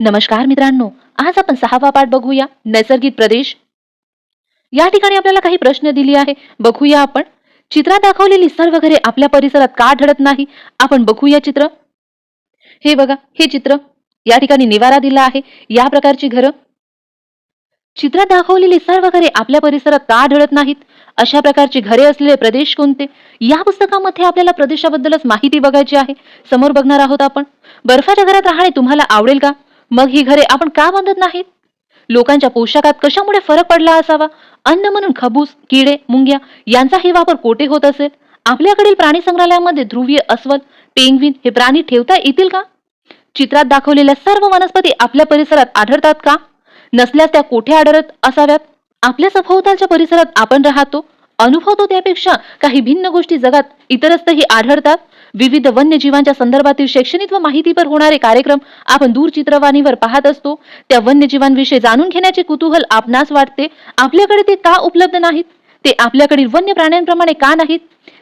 नमस्कार मित्रांनो आज आपण सहावा पाठ बघूया नैसर्गिक प्रदेश. या ठिकाणी आपल्याला काही प्रश्न दिले आहे. बघूया आपण. चित्रात दाखवलेली सर्व घरे आपल्या परिसरात का आढळत नाही? आपण बघूया चित्र. हे बघा हे चित्र. या ठिकाणी निवारा दिला आहे. या प्रकारची घरं. चित्रात दाखवलेली सर्व घरे आपल्या परिसरात का आढळत नाहीत? अशा प्रकारची घरे असलेले प्रदेश कोणते? या पुस्तकामध्ये आपल्याला प्रदेशाबद्दलच माहिती बघायची आहे. समोर बघणार आहोत आपण. बर्फाच्या घरात राहणे तुम्हाला आवडेल का? मग ही घरे आपण का बांधत नाहीत? लोकांच्या पोशाखात कशामुळे फरक पडला असावा? अन्न म्हणून खबूस किडे मुंग्या यांचाही वापर कोठे होत असेल? आपल्याकडील प्राणी संग्रहालयामध्ये ध्रुवीय अस्वल पेंग्विन हे प्राणी ठेवता येतील का? चित्रात दाखवलेल्या सर्व वनस्पती आपल्या परिसरात आढळतात का? नसल्यास त्या कोठे आढळत असाव्यात? आपल्या सभोवतालच्या परिसरात आपण राहतो अनुभवतो त्यापेक्षा काही भिन्न गोष्टी जगात इतरस्तही आढळतात? विविध वन्यजीवांच्या संदर्भातील शैक्षणिक व माहितीपर होणारे कार्यक्रम आपण दूरचित्रवाणीवर पाहत असतो. त्या वन्यजीवांविषयी जाणून घेण्याचे कुतूहल आपणास वाटते. आपल्याकडे ते का उपलब्ध नाहीत? ते आपल्याकडील वन्य प्राण्यांप्रमाणे का नाहीत?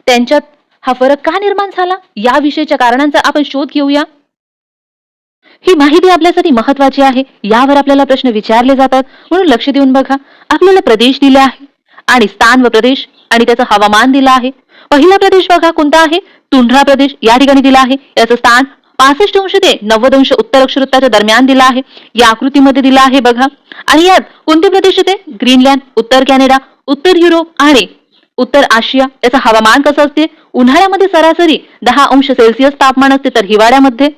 त्यांच्यात हा फरक का निर्माण झाला? याविषयीच्या कारणांचा आपण शोध घेऊया. ही माहिती आपल्यासाठी महत्वाची आहे. यावर आपल्याला प्रश्न विचारले जातात. म्हणून लक्ष देऊन बघा. आपल्याला प्रदेश दिला आहे. आणि स्थान व प्रदेश आणि त्याचं हवामान दिलं आहे. पहिला प्रदेश बघा कोणता आहे? तुंड्रा प्रदेश या ठिकाणी दिला आहे. याचं स्थान पासष्ट अंश ते नव्वद अंश उत्तर अक्षरवृत्ताच्या दरम्यान दिला आहे. या आकृतीमध्ये दिला आहे बघा. आणि यात कोणते प्रदेश येते? ग्रीनलँड उत्तर कॅनडा उत्तर युरोप आणि उत्तर आशिया. याचं हवामान कसं असते? उन्हाळ्यामध्ये सरासरी दहा अंश सेल्सिअस तापमान असते तर हिवाळ्यामध्ये.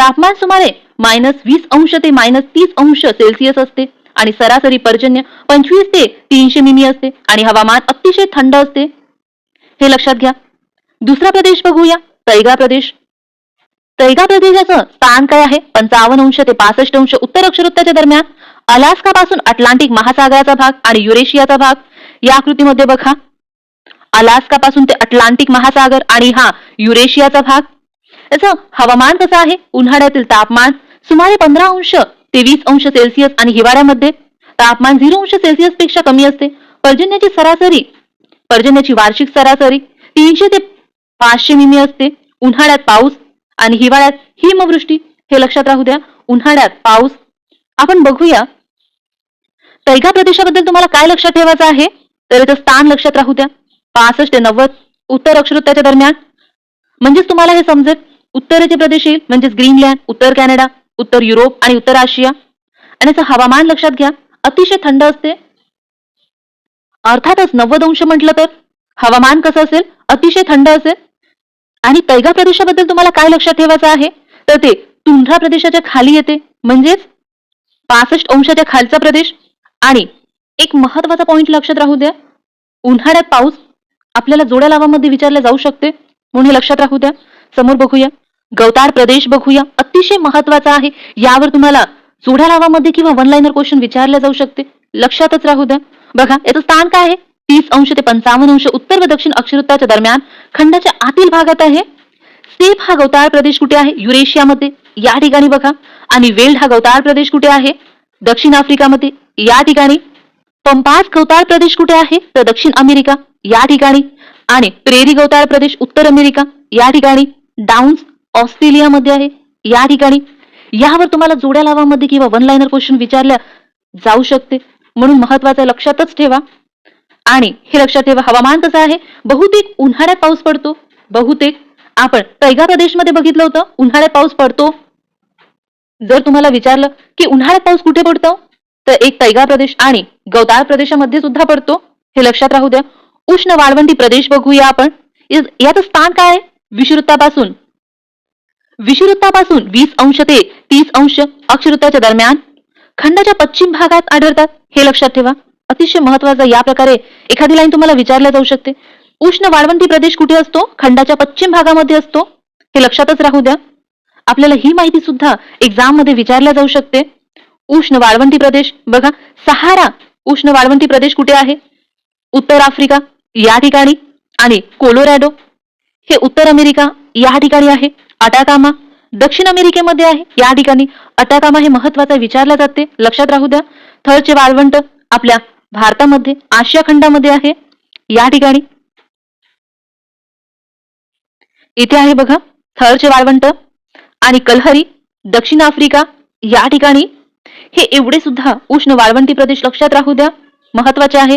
तापमान सुमारे मायनस वीस अंश ते मायनस तीस अंश सेल्सिअस असते. आणि सरासरी पर्जन्य पंचवीस ते तीनशे मिमी असते. आणि हवामान अतिशय थंड असते. हे लक्षात घ्या. दुसरा प्रदेश बघूया. तैगा प्रदेश. तैगा प्रदेशाचं स्थान काय आहे? पंचावन्न अंश ते पासष्ट अंश उत्तर अक्षवृत्ताच्या दरम्यान. अलास्का पासून अटलांटिक महासागराचा भाग आणि युरेशियाचा भाग. या आकृतीमध्ये बघा. अलास्का पासून ते अटलांटिक महासागर आणि हा युरेशियाचा भाग. याचं हवामान कसं आहे? उन्हाळ्यातील तापमान सुमारे पंधरा अंश ते वीस अंश सेल्सिअस आणि हिवाळ्यामध्ये. तापमान झिरो अंश सेल्सिअसपेक्षा कमी असते. पर्जन्याची सरासरी पर्जन्याची वार्षिक सरासरी तीनशे ते पाचशे मिमी असते. उन्हाळ्यात पाऊस आणि हिवाळ्यात हिमवृष्टी. हे लक्षात राहू द्या उन्हाळ्यात पाऊस. आपण बघूया. तैगा प्रदेशाबद्दल तुम्हाला काय लक्षात ठेवायचं आहे? तर इथं स्थान लक्षात राहू द्या. पासष्ट ते नव्वद उत्तर अक्षरवृत्ताच्या दरम्यान. म्हणजेच तुम्हाला हे समजेल उत्तरेचे प्रदेश येईल म्हणजेच ग्रीनलँड उत्तर कॅनडा उत्तर युरोप आणि उत्तर आशिया. आणि याचं हवामान लक्षात घ्या अतिशय थंड असते. अर्थातच नव्वद अंश म्हटलं तर हवामान कसं असेल? अतिशय थंड असेल. आणि तैगा प्रदेशाबद्दल तुम्हाला काय लक्षात ठेवायचं आहे? तर ते तुंढा प्रदेशाच्या खाली येते. म्हणजेच पासष्ट अंशाच्या खालचा प्रदेश. आणि एक महत्त्वाचा पॉइंट लक्षात राहू द्या. उन्हाळ्यात पाऊस आपल्याला जोड्या लावामध्ये विचारले जाऊ शकते. म्हणून हे लक्षात राहू द्या. समोर बघूया. गवतार प्रदेश बघूया. अतिशय महत्त्वाचा आहे. यावर तुम्हाला जोड्या लावामध्ये किंवा वन लाईनर क्वेश्चन विचारले जाऊ शकते. लक्षातच राहू द्या. बघा याचं स्थान काय आहे? तीस अंश ते पंचावन्न अंश उत्तर व दक्षिण अक्षरवृत्ताच्या दरम्यान खंडाच्या आतील भागात आहे. सेफ हा गवताळ प्रदेश कुठे आहे? युरेशियामध्ये. या ठिकाणी बघा. आणि वेल्ड हा गवताळ प्रदेश कुठे आहे? दक्षिण आफ्रिकामध्ये. या ठिकाणी. पंपास गवताळ प्रदेश कुठे आहे? तर दक्षिण अमेरिका. या ठिकाणी. आणि प्रेरी गवताळ प्रदेश उत्तर अमेरिका. या ठिकाणी. डाऊन्स ऑस्ट्रेलियामध्ये आहे. या ठिकाणी. यावर तुम्हाला जोड्या लावामध्ये किंवा वन लाईनर क्वेश्चन विचारल्या जाऊ शकते. म्हणून महत्वाचं लक्षातच ठेवा. आणि हे लक्षात ठेवा हवामान कसं आहे? बहुतेक उन्हाळ्यात पाऊस पडतो. बहुतेक. आपण तैगा प्रदेशमध्ये बघितलं होतं उन्हाळ्यात पाऊस पडतो. जर तुम्हाला विचारलं की उन्हाळ्यात पाऊस कुठे पडतो? तर एक तैगा प्रदेश आणि गवताळ प्रदेशामध्ये सुद्धा पडतो. हे लक्षात राहू द्या. उष्ण वाळवंटी प्रदेश बघूया आपण. याचं स्थान काय आहे? विषुवृत्तापासून विषुवृत्तापासून वीस अंश ते तीस अंश अक्षवृत्ताच्या दरम्यान खंडाच्या पश्चिम भागात आढळतात. हे लक्षात ठेवा. अतिशय महत्त्वाचा या प्रकारे एखादी लाईन तुम्हाला विचारल्या जाऊ शकते. उष्ण वाळवंटी प्रदेश कुठे असतो? खंडाच्या पश्चिम भागामध्ये असतो. हे लक्षातच राहू द्या. आपल्याला ही माहिती सुद्धा एक्झाममध्ये विचारल्या जाऊ शकते. उष्ण वाळवंटी प्रदेश बघा सहारा उष्ण वाळवंटी प्रदेश कुठे आहे? उत्तर आफ्रिका या ठिकाणी. आणि कोलोरॅडो हे उत्तर अमेरिका या ठिकाणी आहे. अटाकामा दक्षिण अमेरिकेमध्ये आहे. या ठिकाणी अटाकामा हे महत्वाचं विचारल्या जाते. लक्षात राहू द्या. थरचे वाळवंट आपल्या भारतामध्ये आशिया खंडामध्ये आहे. या ठिकाणी. इथे आहे बघा थरचे वाळवंट आणि कलहरी दक्षिण आफ्रिका या ठिकाणी. हे एवढे सुद्धा उष्ण वाळवंटी प्रदेश लक्षात राहू द्या महत्त्वाचे आहे.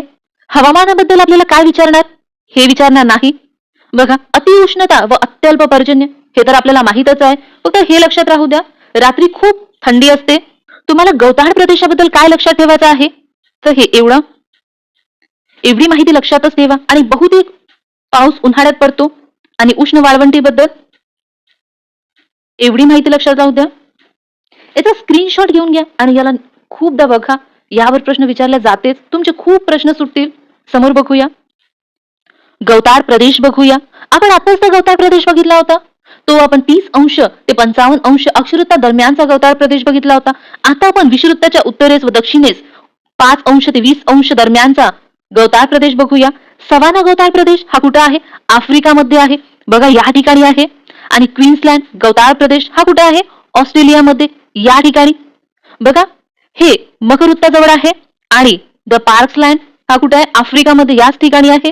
हवामानाबद्दल आपल्याला काय विचारणार? हे विचारणार नाही. बघा अतिउष्णता व अत्यल्प पर्जन्य हे तर आपल्याला माहीतच आहे. फक्त हे लक्षात राहू द्या रात्री खूप थंडी असते. तुम्हाला गवताळ प्रदेशाबद्दल काय लक्षात ठेवायचं आहे? तर हे एवढं? एवढी माहिती लक्षातच ठेवा. आणि बहुतेक पाऊस उन्हाळ्यात पडतो. आणि उष्ण वाळवंटीबद्दल? एवढी माहिती लक्षात राहू द्या. याचा स्क्रीनशॉट घेऊन घ्या आणि याला खूपदा बघा. यावर प्रश्न विचारले जातेच. तुमचे खूप प्रश्न सुटतील. समोर बघूया. गवताळ प्रदेश बघूया. आपण आताच तर गवताळ प्रदेश बघितला होता. तो आपण तीस अंश ते पंचावन्न अंश अक्षुवृत्ता दरम्यानचा गवताळ प्रदेश बघितला होता. आता आपण विषुवृत्ताच्या उत्तरेस व दक्षिणेस पाच अंश ते वीस अंश दरम्यानचा गवताळ प्रदेश बघूया. सवाना गवताळ प्रदेश हा कुठं आहे? आफ्रिकामध्ये आहे. बघा या ठिकाणी आहे. आणि क्वीन्सलँड गवताळ प्रदेश हा कुठे आहे? ऑस्ट्रेलियामध्ये. या ठिकाणी. बघा हे मकरुत्ताजवळ आहे आणि द पार्क्सलँड हा कुठे आहे? आफ्रिकामध्ये याच ठिकाणी आहे.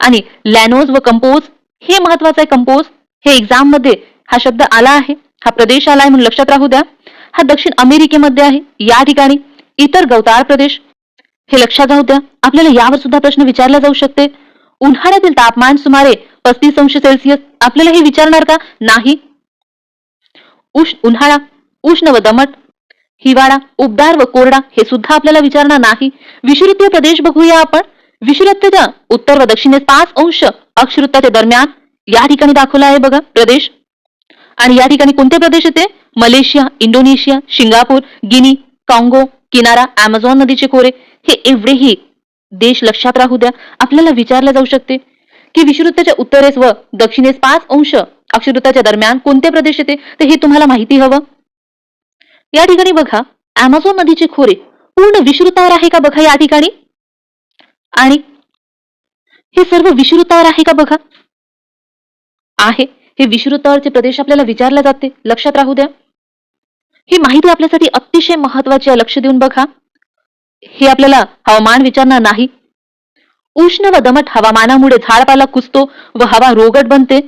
आणि लॅनोज व कंपोज हे महत्वाचं आहे. कंपोज हे एक्झाममध्ये हा शब्द आला आहे. हा प्रदेश आला आहे म्हणून लक्षात राहू द्या. हा दक्षिण अमेरिकेमध्ये आहे. या ठिकाणी. इतर गवताळ प्रदेश? हे लक्षात राहू द्या आपल्याला यावर सुद्धा प्रश्न विचारला जाऊ शकते. उन्हाळ्यातील तापमान सुमारे पस्तीस अंश सेल्सिअस आपल्याला हे विचारणार का? नाही. उष्ण उन्हाळा उष्ण व दमट हिवाळा उबदार व कोरडा हे सुद्धा आपल्याला विचारणार नाही. विषुवृत्तीय प्रदेश बघूया आपण. विषुवृत्तीच्या उत्तर व दक्षिणेस पाच अंश अक्षुवृत्ताच्या दरम्यान या ठिकाणी दाखवला आहे बघा प्रदेश. आणि या ठिकाणी कोणते प्रदेश येते? मलेशिया इंडोनेशिया सिंगापूर गिनी काँगो किनारा अमेझॉन नदीचे खोरे हे एवढेही देश लक्षात राहू द्या आपल्याला विचारलं जाऊ शकते की विषुवृत्ताच्या उत्तरेस व दक्षिणेस पाच अंश अक्षरवृत्ताच्या दरम्यान कोणते प्रदेश येते? तर हे तुम्हाला माहिती हवं. या ठिकाणी बघा अमेझॉन नदीचे खोरे पूर्ण विषुवृत्तावर आहे का बघा या ठिकाणी? आणि हे सर्व विषुवृत्तावर आहे का बघा? आहे. हे विषुवृत्तावरचे प्रदेश आपल्याला विचारले जाते. लक्षात राहू द्या. ही माहिती आपल्यासाठी अतिशय महत्वाची आहे. लक्ष देऊन बघा. हे आपल्याला हवामान विचारणार नाही. उष्ण व दमट हवामानामुळे झाडपाला कुसतो व हवा रोगट बनते.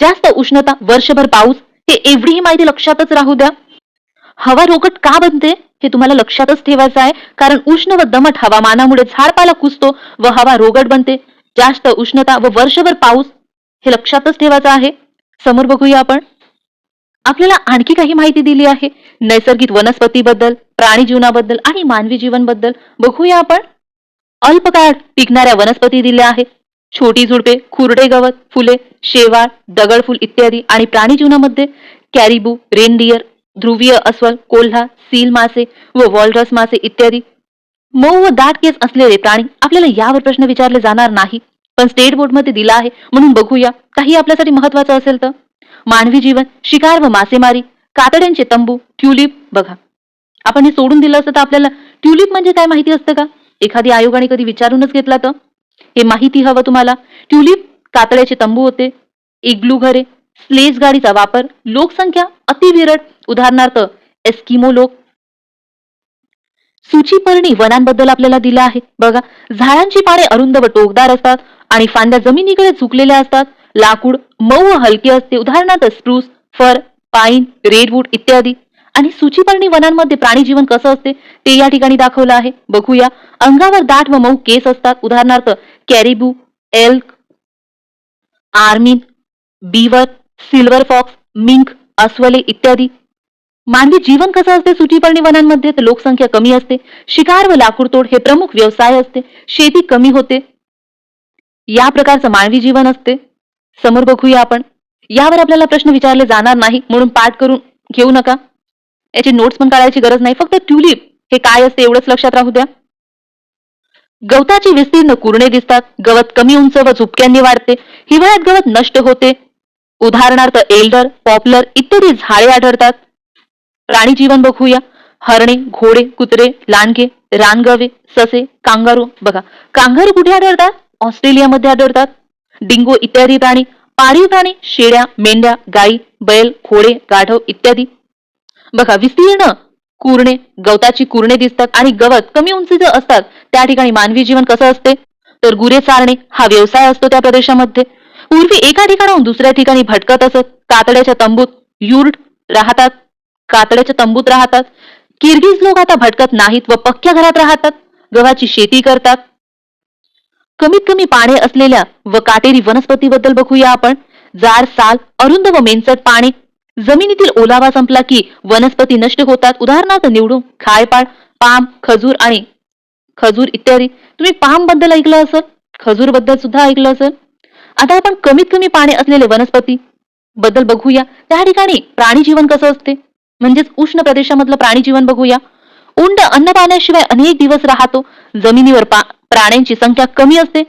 जास्त उष्णता वर्षभर पाऊस हे एवढीही माहिती लक्षातच राहू द्या. हवा रोगट का बनते? हे तुम्हाला लक्षातच ठेवायचं आहे. कारण उष्ण व दमट हवामानामुळे झाडपाला कुसतो व हवा रोगट बनते. जास्त उष्णता व वर्षभर पाऊस हे लक्षातच ठेवायचं आहे. समोर बघूया आपण. आपल्याला आणखी काही माहिती दिली आहे. नैसर्गिक वनस्पतीबद्दल प्राणी जीवनाबद्दल आणि मानवी जीवनबद्दल बघूया आपण. अल्पकाळ पिकणाऱ्या वनस्पती दिल्या आहेत. छोटी झुडपे खुरडे गवत फुले शेवाळ दगडफूल इत्यादी आणि प्राणी जीवनामध्ये कॅरिबू रेनडियर ध्रुवीय अस्वल कोल्हा सील मासे व वॉलरस मासे इत्यादी. मऊ व दाट केस असलेले प्राणी आपल्याला यावर प्रश्न विचारले जाणार नाही. पण स्टेट बोर्डमध्ये दिला आहे म्हणून बघूया. काही आपल्यासाठी महत्वाचं असेल तर? मानवी जीवन शिकार व मासेमारी कातड्यांचे तंबू ट्युलिप बघा. आपण हे सोडून दिलं असतं तर आपल्याला ट्युलिप म्हणजे काय माहिती असतं का? एखादी आयोगाने कधी विचारूनच घेतला तर? हे माहिती हवं तुम्हाला. ट्युलिप कातड्याचे तंबू होते. इग्लू घरे स्लेज गाडीचा वापर लोकसंख्या अतिविरळ उदाहरणार्थ एस्किमो लोक. सूचीपर्णी वनांबद्दल आपल्याला दिलं आहे. बघा झाडांची पाने अरुंद व टोकदार असतात आणि फांद्या जमिनीकडे झुकलेल्या असतात. लाकूड मऊ व हलके असते. उदाहरणार्थ स्प्रूस फर पाईन रेडवूड इत्यादी. आणि सूचीपर्णी वनांमध्ये प्राणी जीवन कसं असते? ते या ठिकाणी दाखवलं आहे. बघूया. अंगावर दाट व मऊ केस असतात. उदाहरणार्थ caribou elk ermine beaver silver fox mink अस्वले इत्यादी. मानवी जीवन कसं असते सुटीपर्णी वनांमध्ये? तर लोकसंख्या कमी असते. शिकार व लाकूडतोड हे प्रमुख व्यवसाय असते. शेती कमी होते. या प्रकारचं मानवी जीवन असते. समोर बघूया आपण. यावर आपल्याला प्रश्न विचारले जाणार नाही म्हणून पाठ करून घेऊ नका. याची नोट्स पण काढायची गरज नाही फक्त ट्युलिप हे काय असते एवढंच लक्षात राहू द्या. गवताची विस्तीर्ण कुरणे दिसतात गवत कमी उंच व झुपक्यांनी वाढते हिवाळ्यात गवत नष्ट होते. उदाहरणार्थ एल्डर पॉपलर इत्यादी झाडे आढळतात. प्राणी जीवन बघूया. हरणे घोडे कुत्रे लांडगे रानगवे ससे कांगारू बघा. कांगारू कुठे आढळतात? ऑस्ट्रेलियामध्ये आढळतात. डिंगो इत्यादी प्राणी पाळीव प्राणी शेळ्या मेंढ्या गाई बैल खोडे गाढव इत्यादी. बघा विस्तीर्ण कुरणे गवताची कुरणे दिसतात आणि गवत कमी उंचीचे असतात. त्या ठिकाणी मानवी जीवन कसं असते? तर गुरे चारणे हा व्यवसाय असतो त्या प्रदेशामध्ये. पूर्वी एका ठिकाणाहून दुसऱ्या ठिकाणी भटकत असत. कातड्याच्या तंबूत युर्ट राहतात. कातड्याच्या तंबूत राहतात. किर्गिज लोक आता भटकत नाहीत व पक्क्या घरात राहतात. गव्हाची शेती करतात. कमीत कमी पाने असलेल्या व काटेरी वनस्पतीबद्दल बघूया आपण. जाड साल अरुंद व मेनसट पाने. जमिनीतील ओलावा संपला की वनस्पती नष्ट होतात. उदाहरणार्थ निवडून खायपाळ पाम खजूर आणि खजूर इत्यादी. तुम्ही पामबद्दल ऐकलं असेल खजूरबद्दल सुद्धा ऐकलं असेल. आता आपण कमीत कमी पाने असलेले वनस्पती बद्दल बघूया. त्या ठिकाणी प्राणी जीवन कसं असते? म्हणजेच उष्ण प्रदेशामधलं प्राणी जीवन बघूया. उंड अन्न पाण्याशिवाय अनेक दिवस राहतो. जमिनीवर पा प्राण्यांची संख्या कमी असते.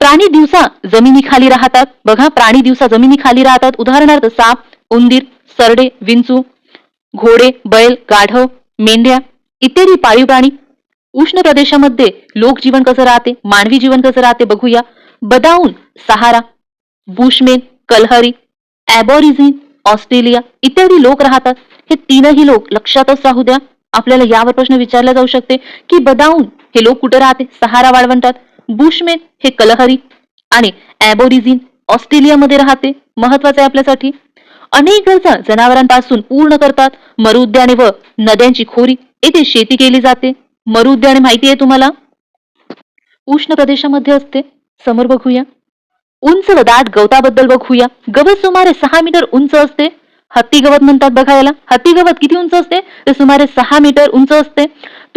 प्राणी दिवसा जमिनीखाली राहतात. बघा प्राणी दिवसा जमिनीखाली राहतात. उदाहरणार्थ साप उंदीर सरडे विंचू घोडे बैल गाढव मेंढ्या इत्यादी पाळीव प्राणी. उष्ण प्रदेशामध्ये लोक जीवन कसं राहते? मानवी जीवन कसं राहते? बघूया. बदाऊन सहारा बुशमेन कलहरी ॲबॉरिझिन ऑस्ट्रेलिया इत्यादी लोक राहतात. हे तीनही लोक लक्षातच राहू द्या. आपल्याला यावर प्रश्न विचारला जाऊ शकते की बदाऊन हे लोक कुठे राहते? सहारा वाळवंटात बुशमेन हे कलहरी आणि ॲबोरिझिन ऑस्ट्रेलियामध्ये राहते. महत्वाचं आहे आपल्यासाठी. अनेक गरजा जनावरांपासून पूर्ण करतात. मरुद्याने व नद्यांची खोरी येथे शेती केली जाते. मरुद्याने माहिती आहे तुम्हाला? उष्ण प्रदेशामध्ये असते. समोर बघूया. उंच व दाट गवताबद्दल बघूया. गवत सुमारे सहा मीटर उंच असते. हत्ती गवत म्हणतात बघायला हत्ती गवत किती उंच असते? ते सुमारे सहा मीटर उंच असते.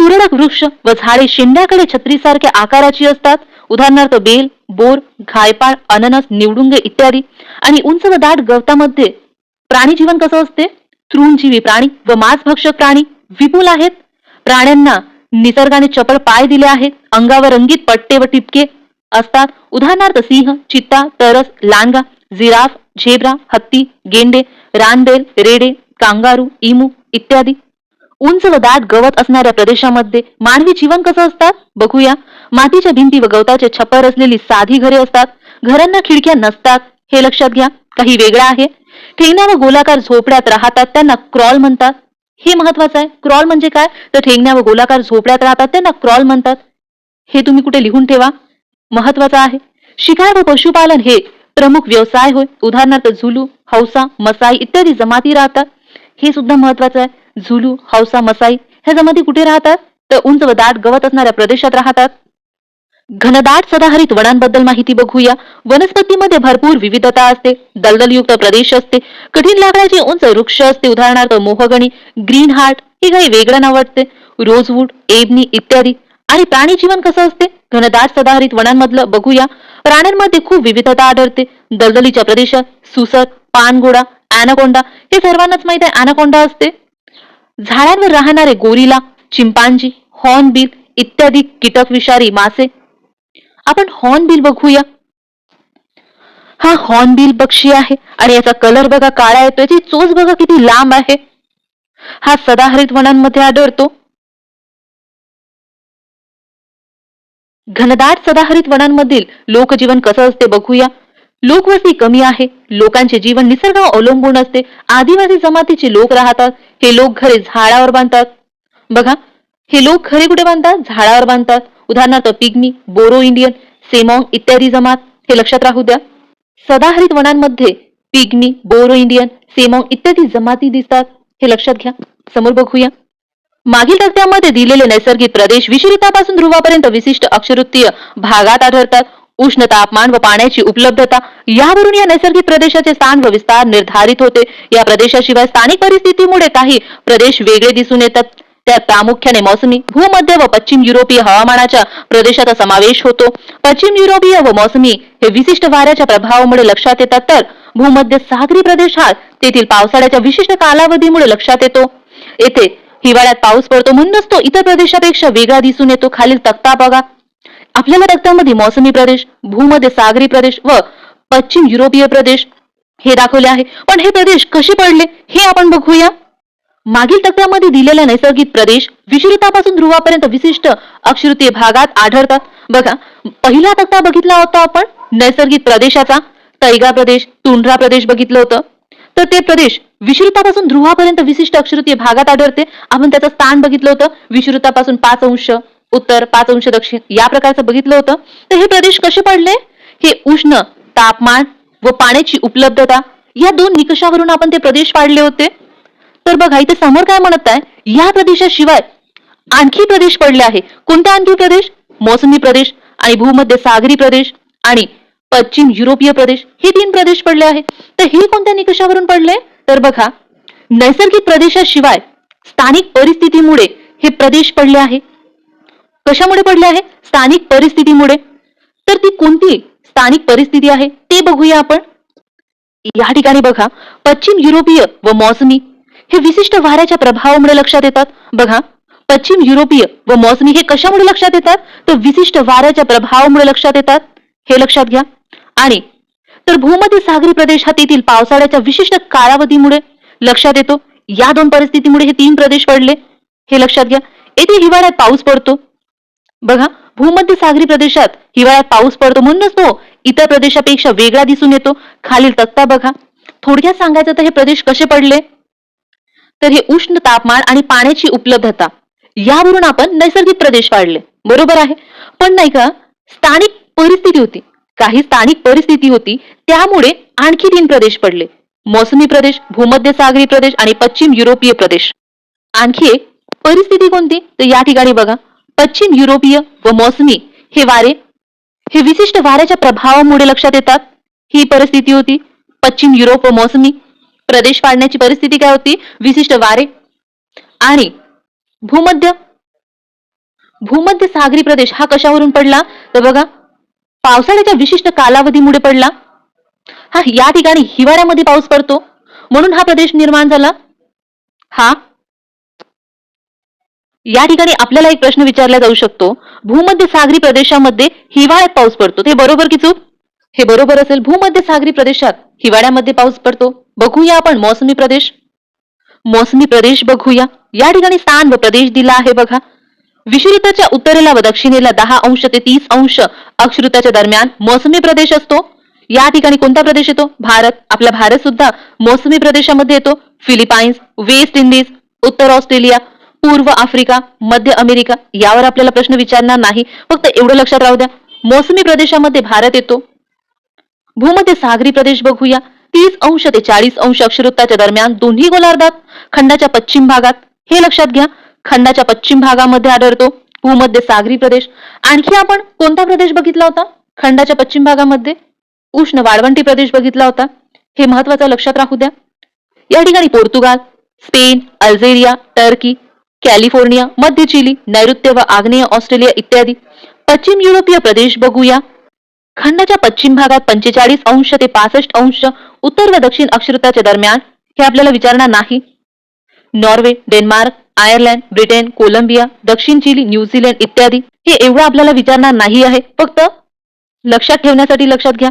तुरळक वृक्ष व झाडे शेंड्याकडे छत्रीसारख्या आकाराची असतात. उदाहरणार्थ बेल बोर घायपाळ अननस निवडुंगे इत्यादी. आणि उंच व दाट गवतामध्ये प्राणी जीवन कसं असते? तृणजीवी प्राणी व मांसभक्षक प्राणी विपुल आहेत. प्राण्यांना निसर्गाने चपळ पाय दिले आहेत. अंगावर रंगीत पट्टे व टिपके असतात. उदाहरणार्थ सिंह चित्ता तरस लांडगा जिराफ झेब्रा हत्ती गेंडे रानबेल रेडे कांगारू इमू इत्यादी. उंच व दाट गवत असणाऱ्या प्रदेशामध्ये मानवी जीवन कसं असतात? बघूया. मातीच्या भिंती व गवताचे छप्पर असलेली साधी घरे असतात. घरांना खिडक्या नसतात. हे लक्षात घ्या. काही वेगळा आहे. ठेंगण्या व गोलाकार झोपड्यात राहतात. त्यांना क्रॉल म्हणतात. हे महत्वाचं आहे. क्रॉल म्हणजे काय? तर ठेंगण्या व गोलाकार झोपड्यात राहतात. त्यांना क्रॉल म्हणतात. हे तुम्ही कुठे लिहून ठेवा. महत्त्वाचा आहे. शिकार व पशुपालन हे प्रमुख व्यवसाय होय. उदाहरणार्थ झुलू हौसा मसाई इत्यादी जमाती राहतात. हे सुद्धा महत्वाचं आहे. झुलू हौसा मसाई ह्या जमाती कुठे राहतात? तर उंच व दाट गवत असणाऱ्या प्रदेशात राहतात. घनदाट सदाहरित वनांबद्दल माहिती बघूया. वनस्पतीमध्ये भरपूर विविधता असते. दलदलयुक्त प्रदेश असते. कठीण लाकडाचे उंच वृक्ष असते. उदाहरणार्थ मोहगणी ग्रीन हार्ट हे काही वेगळं नाव वाटते रोजवूड एबनी इत्यादी. आणि प्राणी जीवन कसं असते? घनदाट सदाहरित वनांमधलं बघूया. प्राण्यांमध्ये खूप विविधता आढळते. दलदलीच्या प्रदेशात सुसर पानगोडा अॅनाकोंडा हे सर्वांनाच माहीत आहे ॲनाकोंडा असते. झाडांवर राहणारे गोरिला चिंपांजी हॉर्नबिल इत्यादी कीटक विषारी मासे. आपण हॉर्नबिल बघूया. हा हॉर्नबिल पक्षी आहे आणि याचा कलर बघा काळा येतो त्याची चोच बघा किती लांब आहे. हा सदाहरित वनांमध्ये आढळतो. घनदाट सदाहरित वनांमधील लोकजीवन कसं असते बघूया. लोकवस्ती कमी आहे लोकांचे जीवन निसर्गावर अवलंबून असते आदिवासी जमातीचे लोक राहतात हे लोक घरे झाडावर बांधतात. बघा हे लोक घरे कुठे बांधतात? झाडावर बांधतात. उदाहरणार्थ पिग्मी बोरो इंडियन सेमॉंग इत्यादी जमात हे लक्षात राहू द्या. सदाहरित वनांमध्ये पिग्मी बोरो इंडियन सेमॉंग इत्यादी जमाती दिसतात हे लक्षात घ्या. समोर बघूया. मागील तक्त्यामध्ये दिलेले नैसर्गिक प्रदेश विषुवृत्तापासून ध्रुवापर्यंत विशिष्ट अक्षवृत्तीय भागात आढळतात. उष्ण तापमान व पाण्याची उपलब्धता यावरून या नैसर्गिक प्रदेशाचे स्थान व विस्तार निर्धारित होते. या प्रदेशाशिवाय स्थानिक परिस्थितीमुळे काही प्रदेश वेगळे दिसून येतात. त्यात प्रामुख्याने मौसमी भूमध्य व पश्चिम युरोपीय हवामानाच्या प्रदेशाचा समावेश होतो. पश्चिम युरोपीय व मौसमी हे विशिष्ट वाऱ्याच्या प्रभावामुळे लक्षात येतात तर भूमध्य सागरी प्रदेश हा तेथील पावसाळ्याच्या विशिष्ट कालावधीमुळे लक्षात येतो. येथे हिवाळ्यात पाऊस पडतो म्हणूनच तो इतर प्रदेशापेक्षा वेगळा दिसून येतो. खालील तक्ता बघा. आपल्याला तक्त्यामध्ये मोसमी प्रदेश भूमध्य सागरी प्रदेश व पश्चिम युरोपीय प्रदेश हे दाखवले आहे. पण हे प्रदेश कसे पडले हे आपण बघूया. मागील तक्त्यामध्ये दिलेला नैसर्गिक प्रदेश विषुवृत्तापासून ध्रुवापर्यंत विशिष्ट अक्षृतीय भागात आढळतात. बघा पहिला तक्ता बघितला होता आपण. नैसर्गिक प्रदेशाचा तैगा प्रदेश तुंड्रा प्रदेश बघितलं होतं. तर ते प्रदेश विषुवृत्तापासून ध्रुवापर्यंत विशिष्ट अक्षृतीय भागात आढळते. आपण त्याचं स्थान बघितलं होतं. विषुवृत्तापासून पाच अंश उत्तर पाच अंश दक्षिण या प्रकारचं बघितलं होतं. तर हे प्रदेश कसे पडले? हे उष्ण तापमान व पाण्याची उपलब्धता या दोन निकषावरून आपण ते प्रदेश पाडले होते. तर बघा इथे समोर काय म्हणत आहे? या प्रदेशाशिवाय आणखी प्रदेश पडले आहे. कोणते आणखी प्रदेश? मोसमी प्रदेश आणि भूमध्य सागरी प्रदेश आणि पश्चिम युरोपीय प्रदेश हे तीन प्रदेश पडले आहे तर हे कोणत्या निकषावरून पडले तर बघा नैसर्गिक प्रदेशाशिवाय स्थानिक परिस्थितीमुळे हे प्रदेश पडले आहे. कशामुळे पडले आहे? स्थानिक परिस्थितीमुळे. तर ती कोणती स्थानिक परिस्थिती आहे ते बघूया आपण. या ठिकाणी बघा पश्चिम युरोपीय व मौसमी हे विशिष्ट वाऱ्याच्या प्रभावामुळे लक्षात येतात. बघा पश्चिम युरोपीय व मौसमी हे कशामुळे लक्षात येतात? तर विशिष्ट वाऱ्याच्या प्रभावामुळे लक्षात येतात. हे लक्षात घ्या. आणि तर भूमध्य सागरी प्रदेश हा तेथील पावसाळ्याच्या विशिष्ट कालावधीमुळे लक्षात येतो. या दोन परिस्थितीमुळे हे तीन प्रदेश पडले. हे लक्षात घ्या. येथे हिवाळ्यात पाऊस पडतो. बघा भूमध्य सागरी प्रदेशात हिवाळ्यात पाऊस पडतो म्हणूनच तो इतर प्रदेशापेक्षा वेगळा दिसून येतो. खालील तक्ता बघा. थोडक्यात सांगायचं तर हे प्रदेश कसे पडले? तर हे उष्ण तापमान आणि पाण्याची उपलब्धता यावरून आपण नैसर्गिक प्रदेश पाडले. बरोबर आहे. पण नाही का? स्थानिक परिस्थिती होती. काही स्थानिक परिस्थिती होती त्यामुळे आणखी तीन प्रदेश पडले. मोसमी प्रदेश भूमध्य सागरी प्रदेश आणि पश्चिम युरोपीय प्रदेश. आणखी एक परिस्थिती कोणती? तर या ठिकाणी बघा. पश्चिम युरोपीय व मोसमी हे वारे हे विशिष्ट वाऱ्याच्या प्रभावामुळे लक्षात येतात. ही परिस्थिती होती. पश्चिम युरोप व मोसमी प्रदेश पाडण्याची परिस्थिती काय होती? विशिष्ट वारे. आणि भूमध्य भूमध्य सागरी प्रदेश हा कशावरून पडला? तर बघा पावसाळ्याच्या विशिष्ट कालावधीमुळे पडला. हा या ठिकाणी हिवाळ्यामध्ये पाऊस पडतो. म्हणून हा प्रदेश निर्माण झाला. हा. या ठिकाणी आपल्याला एक प्रश्न विचारला जाऊ शकतो. भूमध्य सागरी प्रदेशामध्ये हिवाळ्यात पाऊस पडतो. ते बरोबर की चूक? हे बरोबर असेल. भूमध्य सागरी प्रदेशात हिवाळ्यामध्ये पाऊस पडतो. बघूया आपण मोसमी प्रदेश. मोसमी प्रदेश बघूया. या ठिकाणी स्थान व प्रदेश दिला आहे बघा. विषुवृत्ताच्या उत्तरेला व दक्षिणेला दहा अंश ते तीस अंश अक्षृताच्या दरम्यान मोसमी प्रदेश असतो. या ठिकाणी कोणता प्रदेश येतो? भारत. आपला भारत सुद्धा मोसमी प्रदेशामध्ये येतो. फिलिपाईन्स वेस्ट इंडिज उत्तर ऑस्ट्रेलिया पूर्व आफ्रिका मध्य अमेरिका यावर आपल्याला प्रश्न विचारणार नाही. फक्त एवढं लक्षात राहू द्या. मोसमी प्रदेशामध्ये भारत येतो. भूमध्य सागरी प्रदेश बघूया. तीस अंश ते चाळीस अंश अक्षरुत्ताच्या दरम्यान दोन्ही गोलार्धात खंडाच्या पश्चिम भागात. हे लक्षात घ्या. खंडाच्या पश्चिम भागामध्ये आढळतो. भूमध्य सागरी प्रदेश. आणखी आपण कोणता प्रदेश बघितला होता? खंडाच्या पश्चिम भागामध्ये. उष्ण वाळवंटी प्रदेश बघितला होता. हे महत्वाचं लक्षात राहू द्या. या ठिकाणी Portugal Spain Algeria Turkey California मध्य चिली नैऋत्य व आग्नेय ऑस्ट्रेलिया इत्यादी पश्चिम युरोपीय प्रदेश बघूया. खंडाच्या पश्चिम भागात पंचेचाळीस अंश ते पासष्ट अंश उत्तर व दक्षिण अक्षरताच्या दरम्यान हे आपल्याला विचारणार नाही. Norway Denmark Ireland Britain Colombia दक्षिण चिली न्यूझीलंड इत्यादी हे एवढं आपल्याला विचारणार नाही आहे. फक्त लक्षात ठेवण्यासाठी लक्षात घ्या.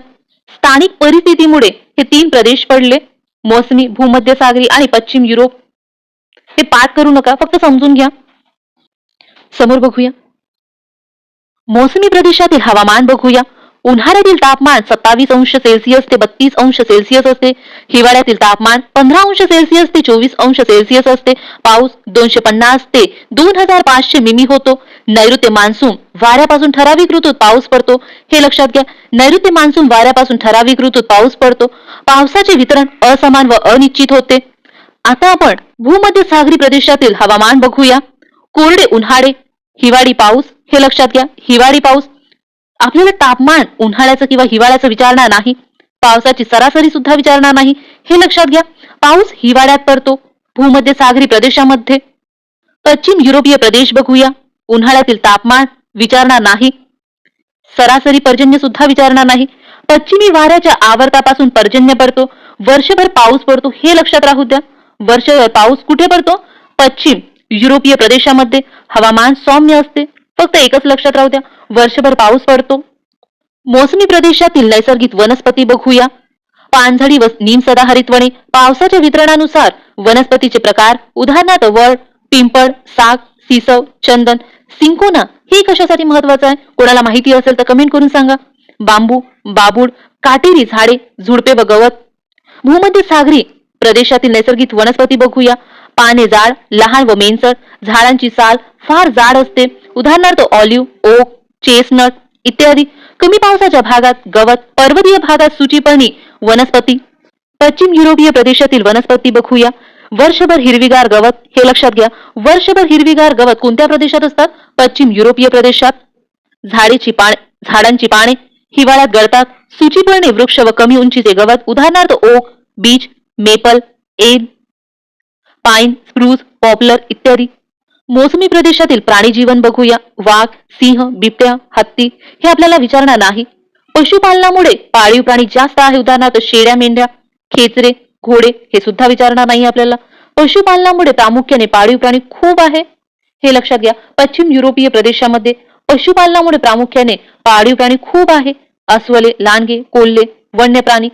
स्थानिक परिस्थितीमुळे हे तीन प्रदेश पडले. मोसमी भूमध्य सागरी आणि पश्चिम युरोप. हे पाठ करू नका फक्त समजून घ्या. समोर बघूया. मोसमी प्रदेशातील हवामान बघूया. उन्हाळ्यातील तापमान सत्तावीस अंश सेल्सिअस ते बत्तीस अंश सेल्सिअस असते. हिवाळ्यातील तापमान पंधरा अंश सेल्सिअस ते चोवीस अंश सेल्सिअस असते. पाऊस दोनशे पन्नास ते दोन हजार पाचशे मिमी होतो. नैऋत्य मान्सून वाऱ्यापासून ठराविक ऋतूत पाऊस पडतो. हे लक्षात घ्या नैऋत्य मान्सून वाऱ्यापासून ठराविक ऋतूत पाऊस पडतो. पावसाचे वितरण असमान व अनिश्चित होते. आता आपण भूमध्य सागरी प्रदेशातील हवामान बघूया. कोरडे उन्हाळे हिवाळी पाऊस हे लक्षात घ्या हिवाळी पाऊस आपल्याला तापमान उन्हाळ्याचं किंवा हिवाळ्याचं विचारणार नाही. पावसाची सरासरी सुद्धा विचारणार नाही. हे लक्षात घ्या. पाऊस हिवाळ्यात पडतो. भूमध्य सागरी प्रदेशामध्ये. पश्चिम युरोपीय प्रदेश बघूया. उन्हाळ्यातील तापमान विचारणार नाही. सरासरी पर्जन्य सुद्धा विचारणार नाही. पश्चिमी वाऱ्याच्या आवर्तापासून पर्जन्य पडतो. वर्षभर पाऊस पडतो हे लक्षात राहू द्या. वर्षभर पाऊस कुठे पडतो? पश्चिम युरोपीय प्रदेशामध्ये. हवामान सौम्य असते. फक्त एकच लक्षात राहू द्या. वर्षभर पाऊस पडतो. मोसमी प्रदेशातील नैसर्गिक वनस्पती बघूया. पानझडी व नीम सदाहरित वने. पावसाच्या वितरणानुसार वनस्पतीचे प्रकार उदाहरणार्थ वड पिंपळ साग सिसव चंदन सिंकोना हे कशासाठी महत्वाचं आहे? कोणाला माहिती असेल तर कमेंट करून सांगा. बांबू बाबूड काटेरी झाडे झुडपे व गवत भूमध्य सागरी प्रदेशातील नैसर्गिक वनस्पती बघूया. पाने जाड लहान व मेनसर झाडांची साल फार जाड असते. उदाहरणार्थ ऑलिव्ह ओक चेस्टनट इत्यादी. कमी पावसाच्या भागात गवत पर्वतीय भागात सुचीपर्णी वनस्पती. पश्चिम युरोपीय प्रदेशातील वनस्पती बघूया. वर्षभर हिरवीगार गवत हे लक्षात घ्या. वर्षभर हिरवीगार गवत कोणत्या प्रदेशात असतात? पश्चिम युरोपीय प्रदेशात. झाडीची पाने झाडांची पाने हिवाळ्यात गळतात. सूचीपर्णे वृक्ष व कमी उंचीचे गवत उदाहरणार्थ oak beech maple and pine spruce poplar इत्यादी. मोसमी प्रदेशातील प्राणी जीवन बघूया. वाघ सिंह बिबट्या हत्ती हे आपल्याला विचारणार नाही. पशुपालनामुळे पाळीव प्राणी जास्त आहे उदाहरणार्थ शेळ्या मेंढ्या खेचरे घोडे हे सुद्धा विचारणार नाही आपल्याला. पशुपालनामुळे प्रामुख्याने पाळीव प्राणी खूप आहे. हे लक्षात घ्या. पश्चिम युरोपीय प्रदेशामध्ये पशुपालनामुळे प्रामुख्याने पाळीव प्राणी खूप आहे. अस्वले लांडगे कोल्हे वन्य प्राणी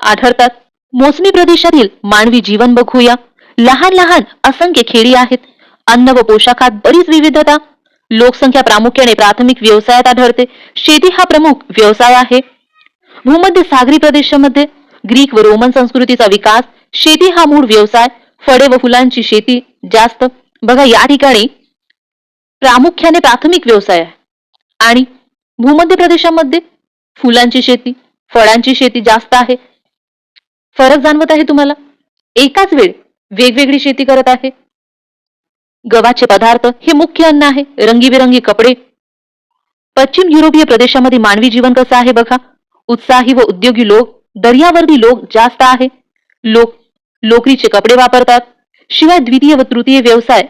आढळतात. मोसमी प्रदेशातील मानवी जीवन बघूया. लहान लहान असंख्य खेडी आहेत. अन्न व पोशाखात बरीच विविधता. लोकसंख्या प्रामुख्याने प्राथमिक व्यवसायात आढळते. शेती हा प्रमुख व्यवसाय आहे. भूमध्य सागरी प्रदेशामध्ये ग्रीक व रोमन संस्कृतीचा विकास शेती हा मूळ व्यवसाय. फळे व फुलांची शेती जास्त. बघा या ठिकाणी प्रामुख्याने प्राथमिक व्यवसाय आहे. आणि भूमध्य प्रदेशामध्ये फुलांची शेती फळांची शेती जास्त आहे. फरक जाणवत आहे तुम्हाला? एकाच वेळ वेगवेगळी शेती करत आहे. गव्हाचे पदार्थ हे मुख्य अन्न आहे. रंगीबेरंगी कपडे. पश्चिम युरोपीय प्रदेशामध्ये मानवी जीवन कसं आहे बघा? उत्साही व उद्योगी लोक दर्यावर्दी लोक जास्त आहे. लोक लोकरीचे कपडे वापरतात. शिवाय द्वितीय व तृतीय व्यवसाय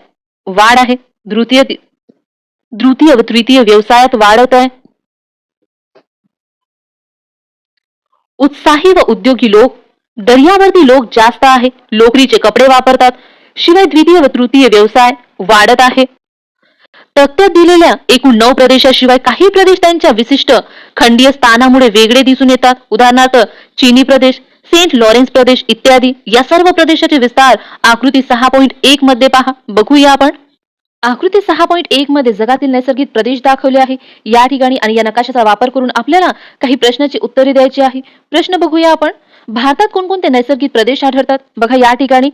वाढ आहे. द्वितीय द्वितीय व तृतीय व्यवसायात वाढत आहे. उत्साही व उद्योगी लोक दर्यावरती लोक जास्त आहे लोकरीचे कपडे वापरतात. शिवाय द्वितीय व तृतीय व्यवसाय वाढत आहे. तक्त्यात दिलेल्या एकूण नऊ प्रदेशाशिवाय काही प्रदेश त्यांच्या विशिष्ट खंडीय स्थानामुळे वेगळे दिसून येतात. उदाहरणार्थ चीनी प्रदेश सेंट लॉरेन्स प्रदेश इत्यादी. या सर्व प्रदेशाचे विस्तार आकृती सहा पॉईंट एक मध्ये पहा. बघूया आपण. आकृती सहा पॉईंट एक मध्ये जगातील नैसर्गिक प्रदेश दाखवले आहे. या ठिकाणी आणि या नकाशाचा वापर करून आपल्याला काही प्रश्नाची उत्तरे द्यायची आहे. प्रश्न बघूया आपण. भारतात कोणकोणते नैसर्गिक प्रदेश आढळतात? बघा या ठिकाणी.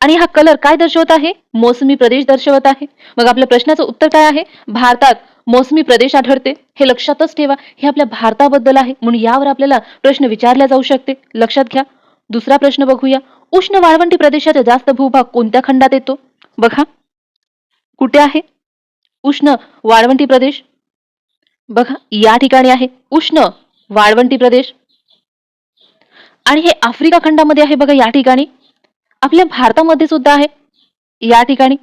आणि हा कलर काय दर्शवत आहे? मोसमी प्रदेश दर्शवत आहे. मग आपल्या प्रश्नाचं उत्तर काय आहे? भारतात मोसमी प्रदेश आढळते. हे लक्षातच ठेवा. हे आपल्या भारताबद्दल आहे. म्हणून यावर आपल्याला प्रश्न विचारला जाऊ शकते. लक्षात घ्या. दुसरा प्रश्न बघूया. उष्ण वाळवंटी प्रदेशाचा जास्त भूभाग कोणत्या खंडात येतो? बघा. कुठे आहे? उष्ण वाळवंटी प्रदेश. बघा या ठिकाणी आहे. उष्ण वाळवंटी प्रदेश. आणि हे आफ्रिका खंडामध्ये आहे बघा या ठिकाणी. आपल्या भारतामध्ये सुद्धा आहे या ठिकाणी.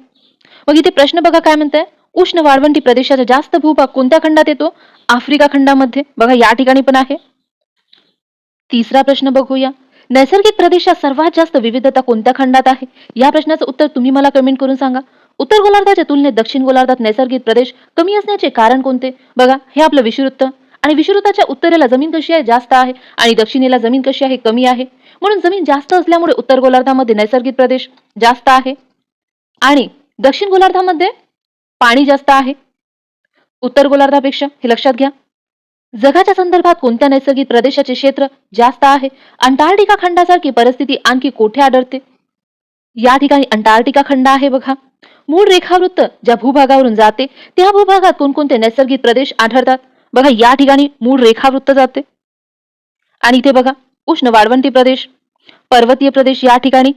मग इथे प्रश्न बघा काय म्हणताय? उष्ण वाळवंटी प्रदेशाचा जास्त भूभाग कोणत्या खंडात येतो? आफ्रिका खंडामध्ये. बघा या ठिकाणी पण आहे. तिसरा प्रश्न बघूया. नैसर्गिक प्रदेशात सर्वात जास्त विविधता कोणत्या खंडात आहे? या प्रश्नाचं उत्तर तुम्ही मला कमेंट करून सांगा. उत्तर गोलार्धाच्या तुलनेत दक्षिण गोलार्धात नैसर्गिक प्रदेश कमी असण्याचे कारण कोणते? बघा हे आपलं विषुवृत्त आणि विषुवृत्ताच्या उत्तरेला जमीन कशी आहे? जास्त आहे. आणि दक्षिणेला जमीन कशी आहे? कमी आहे. म्हणून जमीन जास्त असल्यामुळे उत्तर गोलार्धामध्ये नैसर्गिक प्रदेश जास्त आहे. आणि दक्षिण गोलार्धामध्ये पाणी जास्त आहे. उत्तर गोलार्धापेक्षा हे लक्षात घ्या. जगाच्या संदर्भात कोणत्या नैसर्गिक प्रदेशाचे क्षेत्र जास्त आहे? अंटार्क्टिका खंडासारखी परिस्थिती आणखी कोठे आढळते? या ठिकाणी अंटार्क्टिका खंड आहे बघा. मूळ रेखावृत्त ज्या भूभागावरून जाते त्या भूभागात कोणकोणते नैसर्गिक प्रदेश आढळतात? बघा या ठिकाणी मूळ रेखावृत्त जाते. आणि इथे बघा उष्ण वाळवंटी प्रदेश पर्वतीय प्रदेश या ठिकाणी.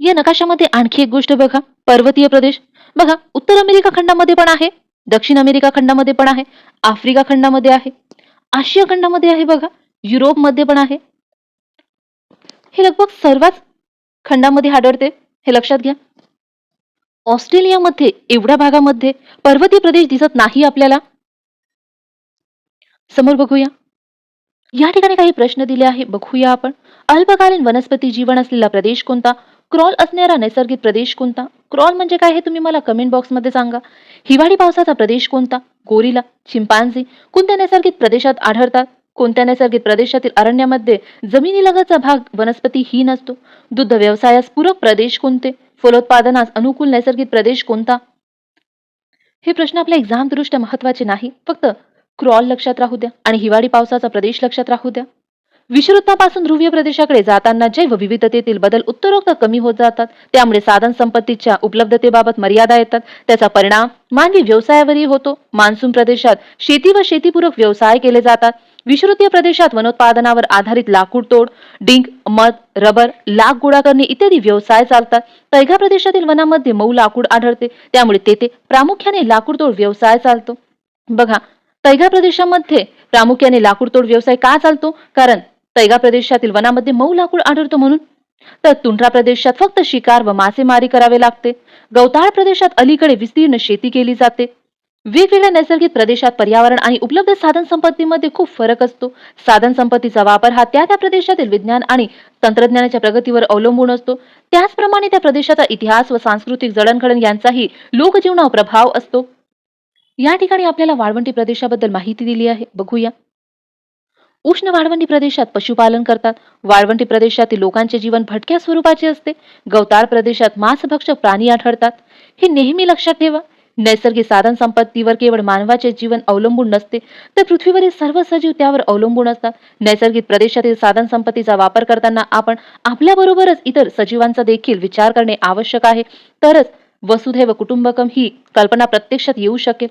या नकाशामध्ये आणखी एक गोष्ट बघा पर्वतीय प्रदेश. बघा उत्तर अमेरिका खंडामध्ये पण आहे दक्षिण अमेरिका खंडामध्ये पण आहे आफ्रिका खंडामध्ये आहे आशिया खंडामध्ये आहे बघा युरोपमध्ये पण आहे. हे लगभग सर्वच खंडामध्ये आढळते हे लक्षात घ्या. ऑस्ट्रेलियामध्ये एवढ्या भागामध्ये पर्वतीय प्रदेश दिसत नाही आपल्याला. समोर बघूया. या ठिकाणी काही प्रश्न दिले आहे बघूया आपण. अल्पकालीन वनस्पती जीवन असलेला प्रदेश कोणता? क्रॉल असणारा नैसर्गिक प्रदेश कोणता? क्रॉल म्हणजे काय हे तुम्ही मला कमेंट बॉक्समध्ये सांगा. हिवाळी पावसाचा प्रदेश कोणता? गोरिला चिंपांझी कोणत्या नैसर्गिक प्रदेशात आढळतात? कोणत्या नैसर्गिक प्रदेशातील अरण्यामध्ये जमिनीलगतचा भाग वनस्पतीहीन असतो? दुग्ध व्यवसायास पूरक प्रदेश कोणते? फलोत्पादनास अनुकूल नैसर्गिक प्रदेश कोणता? हे प्रश्न आपल्या एक्झाम दृष्ट्या महत्त्वाचे नाही. फक्त क्रॉल लक्षात राहू द्या आणि हिवाळी पावसाचा प्रदेश लक्षात राहू द्या. विषुवृत्तापासून ध्रुवीय प्रदेशाकडे जाताना जैवविविधतेतील बदल उत्तरोत्तर कमी होत जातात. त्यामुळे साधन संपत्तीच्या उपलब्धतेबाबत मर्यादा येतात. त्याचा परिणाम मानवी व्यवसायावरही होतो. मान्सून प्रदेशात शेती व शेतीपूरक व्यवसाय केले जातात. विषुवृत्तीय प्रदेशात वनोत्पादनावर आधारित लाकूड तोड डिंक मध रबर लाख गोळा करणे इत्यादी व्यवसाय चालतात. तैगा प्रदेशातील वनामध्ये मऊ लाकूड आढळते. त्यामुळे तेथे प्रामुख्याने लाकूड तोड व्यवसाय चालतो. बघा तैगा प्रदेशामध्ये प्रामुख्याने लाकूडतोड व्यवसाय का चालतो? कारण तैगा प्रदेशातील वनामध्ये मऊ लाकूड आढळतो म्हणून. तर तुंड्रा प्रदेशात फक्त शिकार व मासेमारी करावे लागते. गवताळ प्रदेशात अलीकडे विस्तीर्ण शेती केली जाते. वेगवेगळ्या नैसर्गिक प्रदेशात पर्यावरण आणि उपलब्ध साधन संपत्तीमध्ये खूप फरक असतो. साधन संपत्तीचा वापर हा त्या त्या प्रदेशातील विज्ञान आणि तंत्रज्ञानाच्या प्रगतीवर अवलंबून असतो. त्याचप्रमाणे त्या प्रदेशाचा इतिहास व सांस्कृतिक जडणघडण यांचाही लोकजीवनावर प्रभाव असतो. या ठिकाणी आपल्याला वाळवंटी प्रदेशाबद्दल माहिती दिली आहे. बघूया. उष्ण वाळवंटी प्रदेशात पशुपालन करतात. वाळवंटी प्रदेशातील लोकांचे जीवन भटक्या स्वरूपाचे असते. गवताळ प्रदेशात मांसभक्षक प्राणी आढळतात. हे नेहमी लक्षात ठेवा. नैसर्गिक साधन संपत्तीवर केवळ मानवाचे जीवन अवलंबून नसते तर पृथ्वीवरील सर्व सजीव त्यावर अवलंबून असतात. नैसर्गिक प्रदेशातील साधन संपत्तीचा वापर करताना आपण आपल्याबरोबरच इतर सजीवांचा देखील विचार करणे आवश्यक आहे. तरच वसुधैव कुटुंबकम ही कल्पना प्रत्यक्षात येऊ शकेल.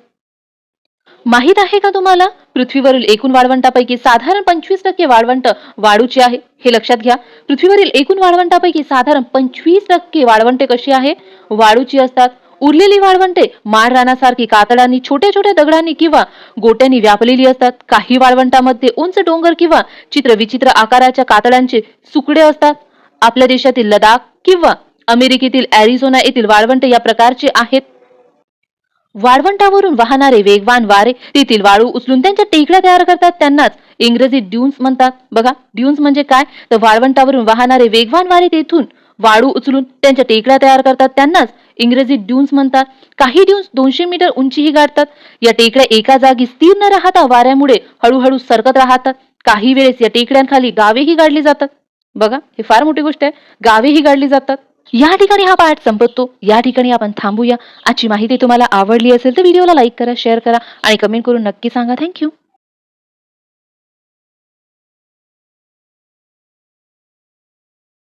माहीत आहे का तुम्हाला? पृथ्वीवरील एकूण वाळवंटापैकी साधारण पंचवीस टक्के वाळवंट वाळूची आहे. हे लक्षात घ्या. पृथ्वीवरील एकूण वाळवंटापैकी साधारण पंचवीस टक्के वाळवंटे कशी आहे? वाळूची असतात. उरलेली वाळवंटे माड रानासारखी कातडांनी छोट्या छोट्या दगडांनी किंवा गोट्यांनी व्यापलेली असतात. काही वाळवंटामध्ये उंच डोंगर किंवा चित्रविचित्र आकाराच्या कातडांचे सुकडे असतात. आपल्या देशातील लडाख किंवा अमेरिकेतील अॅरिझोना येथील वाळवंटे या प्रकारचे आहेत. वाळवंटावरून वाहणारे वेगवान वारे तेथील वाळू उचलून त्यांच्या टेकड्या तयार करतात. त्यांनाच इंग्रजीत ड्यून्स म्हणतात. बघा ड्यून्स म्हणजे काय? तर वाळवंटावरून वाहणारे वेगवान वारे तेथून वाळू उचलून त्यांच्या टेकड्या तयार करतात. त्यांनाच इंग्रजीत ड्यून्स म्हणतात. काही ड्यून्स दोनशे मीटर उंचीही गाठतात. या टेकड्या एका जागी स्थिर न राहता वाऱ्यामुळे हळूहळू सरकत राहतात. काही वेळेस या टेकड्यांखाली गावेही गाडली जातात. बघा हे फार मोठी गोष्ट आहे. गावेही गाडली जातात. या ठिकाणी हा पाठ संपतो. या ठिकाणी आपण थांबूया. आजची माहिती तुम्हाला आवडली असेल तर व्हिडिओला लाईक करा शेअर करा आणि कमेंट करून नक्की सांगा. थँक्यू